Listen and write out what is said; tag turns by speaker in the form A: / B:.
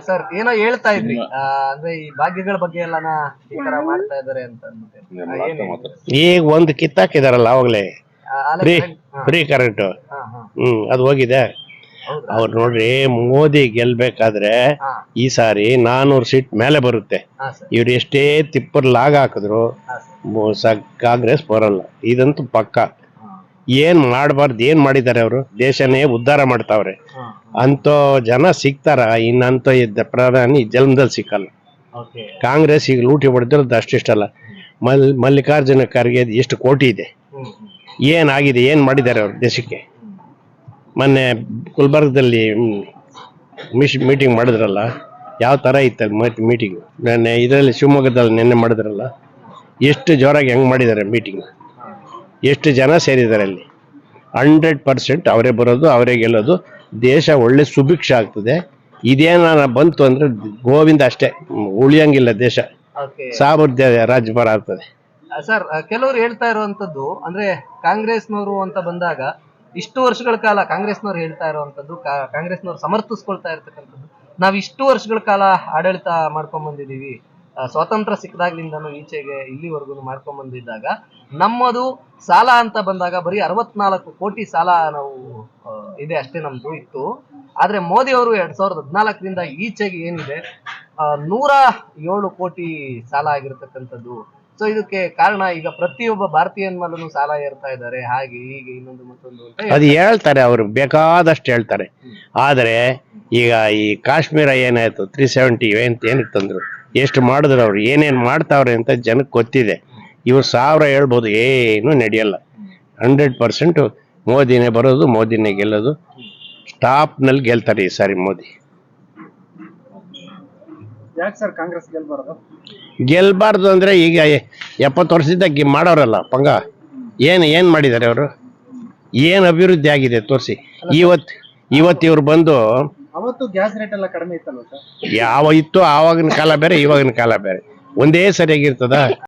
A: Sir ಏನೋ ಹೇಳ್ತಾ ಇದ್ರಿ ಆ, ಅಂದ್ರೆ ಈ ಭಾಗ್ಯಗಳ ಬಗ್ಗೆ ಎಲ್ಲಾನ ಈ ತರ ಮಾಡ್ತಾ ಇದಾರೆ ಅಂತ ಅಂದ್ಬಿಟ್ಟು. ಆ, ಏನ್ ಹೇಳಿದ್ರಿ?
B: ಈಗ ಒಂದು ಕಿತ್ತಾಕಿದಾರಲ್ಲ ಅವಾಗಲೇ
A: ಆ, ಅಲ್ಲ
B: ಫ್ರೀ
A: current- ಹಾ,
B: ಫ್ರೀ ಕರೆಂಟ್
A: ಹಾ, ಹಾ.
B: ಹ್ಮ್ ಅದು ಹೋಗಿದೆ
A: ಹೌದಾ?
B: ಅವ್ರು ನೋಡ್ರಿ ಮೋದಿ ಗೆಲ್ಬೇಕಾದ್ರೆ
A: ಹಾ,
B: ಈ ಸಾರಿ ನಾನೂರು ಸೀಟ್ ಮೇಲೆ ಬರುತ್ತೆ
A: ಹಾ, ಸರ್.
B: ಇವ್ರು ಎಷ್ಟೇ ತಿಪ್ಪರ್ ಲಾಗ್ ಹಾಕಿದ್ರು
A: ಹಾ, ಸರ್.
B: ಮೊ- ಸ- ಕಾಂಗ್ರೆಸ್ ಬರಲ್ಲ ಇದಂತೂ ಪಕ್ಕ ಏನ್ ಮಾಡಬಾರ್ದು ಏನ್ ಮಾಡಿದ್ದಾರೆ ಅವರು? ದೇಶನೇ ಉದ್ಧಾರ ಮಾಡ್ತಾವ್ರೆ. ಅಂತೋ ಜನ ಸಿಗ್ತಾರ ಇನ್ನಂತ ಇದ್ದ ಪ್ರಧಾನಿ ಜನ್ಮದಲ್ಲಿ ಸಿಕ್ಕಲ್ಲ. ಕಾಂಗ್ರೆಸ್ ಈಗ ಲೂಟಿ ಹೊಡೆದಿರೋದು ಅಷ್ಟಿಷ್ಟಲ್ಲ ಮಲ್ ಮಲ್ಲಿಕಾರ್ಜುನ ಖರ್ಗೆ ಎಷ್ಟು ಕೋಟಿ ಇದೆ. ಏನಾಗಿದೆ ಏನ್ ಮಾಡಿದ್ದಾರೆ ಅವ್ರು ದೇಶಕ್ಕೆ? ಮೊನ್ನೆ ಗುಲ್ಬರ್ಗದಲ್ಲಿ ಮಿಶ್ ಮೀಟಿಂಗ್ ಮಾಡಿದ್ರಲ್ಲ ಯಾವ ಥರ ಇತ್ತು ಮೀಟಿಂಗ್? ನೆನ್ನೆ ಇದರಲ್ಲಿ ಶಿವಮೊಗ್ಗದಲ್ಲಿ ನಿನ್ನೆ ಮಾಡಿದ್ರಲ್ಲ ಎಷ್ಟು ಜೋರಾಗಿ ಹೆಂಗ್ ಮಾಡಿದ್ದಾರೆ ಮೀಟಿಂಗ್? ಎಷ್ಟು ಜನ ಸೇರಿದ್ದಾರೆ ಅಲ್ಲಿ ಹಂಡ್ರೆಡ್ ಪರ್ಸೆಂಟ್ ಅವರೇ ಬರೋದು ಅವರೇ ಗೆಲ್ಲೋದು. ದೇಶ ಒಳ್ಳೆ ಸುಭಿಕ್ಷ ಆಗ್ತದೆ. ಇದೇನ ಬಂತು ಅಂದ್ರೆ ಗೋವಿಂದ ಅಷ್ಟೇ. ಉಳಿಯಂಗಿಲ್ಲ ದೇಶ. ಸಾಮರ್ಥ್ಯ ರಾಜ್ಯಭಾರ ಆಗ್ತದೆ.
A: ಸರ್ ಕೆಲವರು ಹೇಳ್ತಾ ಇರುವಂತದ್ದು ಅಂದ್ರೆ ಕಾಂಗ್ರೆಸ್ನವರು ಅಂತ ಬಂದಾಗ ಇಷ್ಟು ವರ್ಷಗಳ ಕಾಲ ಕಾಂಗ್ರೆಸ್ನವ್ರು ಹೇಳ್ತಾ ಇರುವಂತದ್ದು ಕಾಂಗ್ರೆಸ್ನವ್ರು ಸಮರ್ಥಿಸ್ಕೊಳ್ತಾ ಇರ್ತಕ್ಕಂಥದ್ದು. ನಾವ್ ಇಷ್ಟು ವರ್ಷಗಳ ಕಾಲ ಆಡಳಿತ ಮಾಡ್ಕೊಂಡ್ ಬಂದಿದೀವಿ ಸ್ವಾತಂತ್ರ್ಯ ಸಿಕ್ಕದಾಗ್ಲಿಂದನೂ ಈಚೆಗೆ ಇಲ್ಲಿವರೆಗೂ ಮಾಡ್ಕೊಂಡ್ ಬಂದಿದ್ದಾಗ ನಮ್ಮದು ಸಾಲ ಅಂತ ಬಂದಾಗ ಬರೀ ಅರವತ್ನಾಲ್ಕು ಕೋಟಿ ಸಾಲ ನಾವು ಇದೆ ಅಷ್ಟೇ ನಮ್ದು ಇತ್ತು. ಆದ್ರೆ ಮೋದಿ ಅವರು ಎರಡ್ ಸಾವಿರದ ಹದಿನಾಲ್ಕರಿಂದ ಈಚೆಗೆ ಏನಿದೆ ನೂರ ಏಳು ಕೋಟಿ ಸಾಲ ಆಗಿರತಕ್ಕಂಥದ್ದು. ಸೊ ಇದಕ್ಕೆ ಕಾರಣ ಈಗ ಪ್ರತಿಯೊಬ್ಬ ಭಾರತೀಯನ್ ಮೇಲೂ ಸಾಲ ಏರ್ತಾ ಇದ್ದಾರೆ. ಹಾಗೆ ಹೀಗೆ ಇನ್ನೊಂದು ಮತ್ತೊಂದು
B: ಅದು ಹೇಳ್ತಾರೆ. ಅವರು ಬೇಕಾದಷ್ಟು ಹೇಳ್ತಾರೆ. ಆದರೆ ಈಗ ಈ ಕಾಶ್ಮೀರ ಏನಾಯ್ತು ತ್ರೀ ಸೆವೆಂಟಿ ಏನ್ ಏನಕ್ಕೆ ತಂದ್ರು ಎಷ್ಟು ಮಾಡಿದ್ರು ಅವ್ರು ಏನೇನು ಮಾಡ್ತಾವ್ರೆ ಅಂತ ಜನಕ್ಕೆ ಗೊತ್ತಿದೆ. ಇವ್ರು ಸಾವಿರ ಹೇಳ್ಬೋದು ಏನು ನಡೆಯಲ್ಲ. ಹಂಡ್ರೆಡ್ ಪರ್ಸೆಂಟ್ ಮೋದಿನೇ ಬರೋದು ಮೋದಿನೇ ಗೆಲ್ಲೋದು. ಸ್ಟಾಪ್ನಲ್ಲಿ ಗೆಲ್ತಾರೆ ಈ ಸಾರಿ ಮೋದಿ.
A: ಯಾಕೆ ಸರ್ ಕಾಂಗ್ರೆಸ್ ಗೆಲ್ಬಾರದು?
B: ಗೆಲ್ಬಾರ್ದು ಅಂದ್ರೆ ಈಗ ಎಪ್ಪತ್ತು ವರ್ಷದಿಂದ ಮಾಡೋರಲ್ಲ ಪಂಗ. ಏನು ಏನು ಮಾಡಿದ್ದಾರೆ ಅವರು? ಏನು ಅಭಿವೃದ್ಧಿ ಆಗಿದೆ ತೋರಿಸಿ. ಇವತ್ತು ಇವತ್ತು ಇವ್ರು ಬಂದು
A: ಅವತ್ತು ಗ್ಯಾಸ್ ರೇಟ್ ಎಲ್ಲ ಕಡಿಮೆ ಇತ್ತಲ್ವ ಸರ್?
B: ಯಾವ ಇತ್ತು ಆವಾಗಿನ ಕಾಲ ಬೇರೆ, ಇವಾಗಿನ ಕಾಲ ಬೇರೆ. ಒಂದೇ ಸರಿಯಾಗಿರ್ತದ?